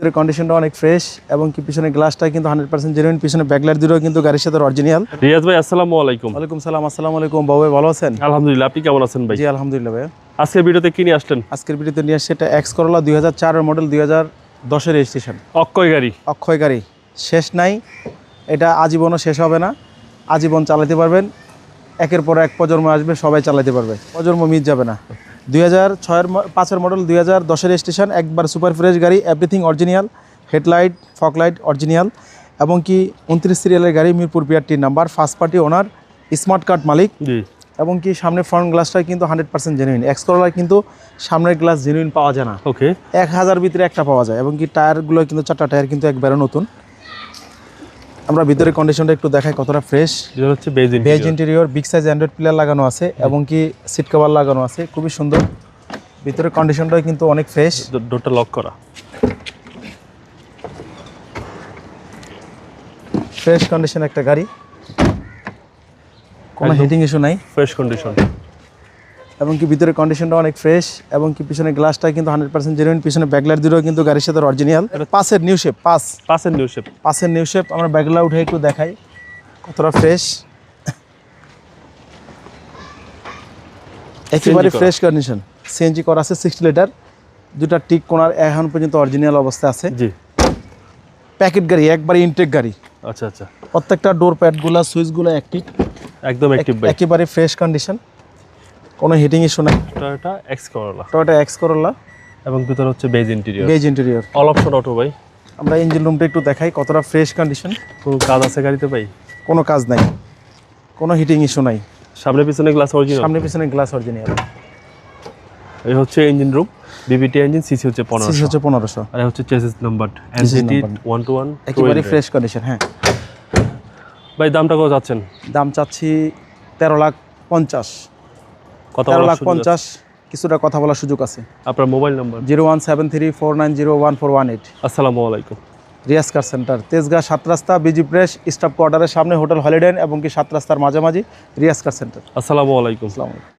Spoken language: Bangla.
ভিতরে কন্ডিশনটা অনেক ফ্রেশ এবং কি পিছনে গ্লাসটা কিন্তু হান্ড্রেড পার্সেন্ট জেনুইন পিছনে ব্যাকলাইট দুটো কিন্তু গাড়ির সাথে অরিজিনাল রিয়াজ ভাই আসসালামু আলাইকুম। ওয়ালাইকুম সালাম আসসালামু আলাইকুম। বাবু ভাই ভালো আছেন? আলহামদুলিল্লাহ আপনি কেমন আছেন ভাই? জি আলহামদুলিল্লাহ ভাই আজকের ভিডিওতে কি নিয়ে আসলেন? আজকের ভিডিওতে নিয়ে আসছে এটা এক্স করলা দুই হাজার চারের মডেল দুই হাজার দশের রেজিস্ট্রেশন অক্ষয় গাড়ি। অক্ষয় গাড়ি। শেষ নাই। এটা আজীবনও শেষ হবে না। আজীবন চালাতে পারবেন। একের পর এক প্রজন্ম আসবে সবাই চালাতে পারবে। প্রজন্ম মিট যাবে না। দুই হাজার ছয়ের পাঁচের মডেল দুই হাজার দশের স্টেশন একবার সুপার ফ্রেশ গাড়ি everything original headlight foglight original এবং কি উনত্রিশ সিরিয়ালের গাড়ি Mirpur BRT number first party owner smart card মালিক এবং কি সামনের ফ্রন্ট গ্লাসটা কিন্তু হান্ড্রেড পার্সেন্ট জেনুইন এক্স করলার কিন্তু সামনের গ্লাস জেনুইন পাওয়া যায় না। ওকে এক হাজার ভিতরে একটা পাওয়া যায় এবং কি টায়ারগুলো কিন্তু চারটা টায়ার কিন্তু একবারে নতুন। আমরা ভিতরে কন্ডিশনটা একটু দেখাই কতটা ফ্রেশ এটা হচ্ছে বেজিন beige interior big size android player লাগানো আছে এবং কি সিট কভার লাগানো আছে। খুবই সুন্দর। ভিতরে কন্ডিশনটাও কিন্তু অনেক ফ্রেশ ডোরটা লক করা। ফ্রেশ কন্ডিশন একটা গাড়ি। কোনো হিটিং ইস্যু নাই। ফ্রেশ কন্ডিশন এবং কি ভিতরে কন্ডিশনটা অনেক ফ্রেশ এবং কি পিছনে গ্লাসটা কিন্তু হান্ড্রেড পার্সেন্ট জেনুইন পিছনে ব্যাকলাইট দুটো কিন্তু গাড়ির সাথে অরিজিনাল পাশের নিউ শেপ পাস। পাশের নিউ শেপ পাশের নিউ শেপ আমরা ব্যাগলা উঠে একটু দেখাই কতটা ফ্রেশ একেবারে ফ্রেশ কন্ডিশন সিএনজি করা আছে সিক্সটি লিটার দুটা টিক কোনার এখন পর্যন্ত অরিজিনাল অবস্থা আছে। জি। প্যাকেট গাড়ি একবারে ইনটেক গাড়ি। আচ্ছা আচ্ছা। প্রত্যেকটা ডোর প্যাডগুলো সুইচগুলো অ্যাক্টিভ একদম অ্যাক্টিভ একেবারে ফ্রেশ কন্ডিশন কোনো হিটিং ইস্যু নাই। এটা X Corolla Toyota x Corolla এবং ভিতরে হচ্ছে beige interior beige interior all option auto ভাই। আমরা ইঞ্জিন রুমটা একটু দেখাই কতটা ফ্রেশ কন্ডিশন কোনো কাজ আছে গাড়িতে ভাই? কোনো কাজ নাই। কোনো হিটিং ইস্যু নাই। সামনে পিছনে গ্লাস অরিজিনাল সামনে পিছনে গ্লাস অরিজিনাল এই হচ্ছে engine room VVT engine CC হচ্ছে 1500 সিসি হচ্ছে পনেরোশো। আর এই হচ্ছে chassis number NCT number। One two one একেবারে ফ্রেশ কন্ডিশন হ্যাঁ। ভাই দামটা কত যাচ্ছেন দাম চাচ্ছি তেরো লাখ পঞ্চাশ। কত তেরো লাখ পঞ্চাশ কিছুটা কথা বলার সুযোগ আছে। আপনার mobile number? Zero one seven three four nine zero one four one eight. আসসালামু আলাইকুম। রিয়াজ কার সেন্টার তেজগাঁ সাত রাস্তা বিজি প্রেস স্টাফ কোয়ার্টারের সামনে হোটেল হলিডেন এবং কি সাত রাস্তার মাঝামাঝি রিয়াজ কার সেন্টার। আসসালামু আলাইকুম। আসসালামু আলাইকুম।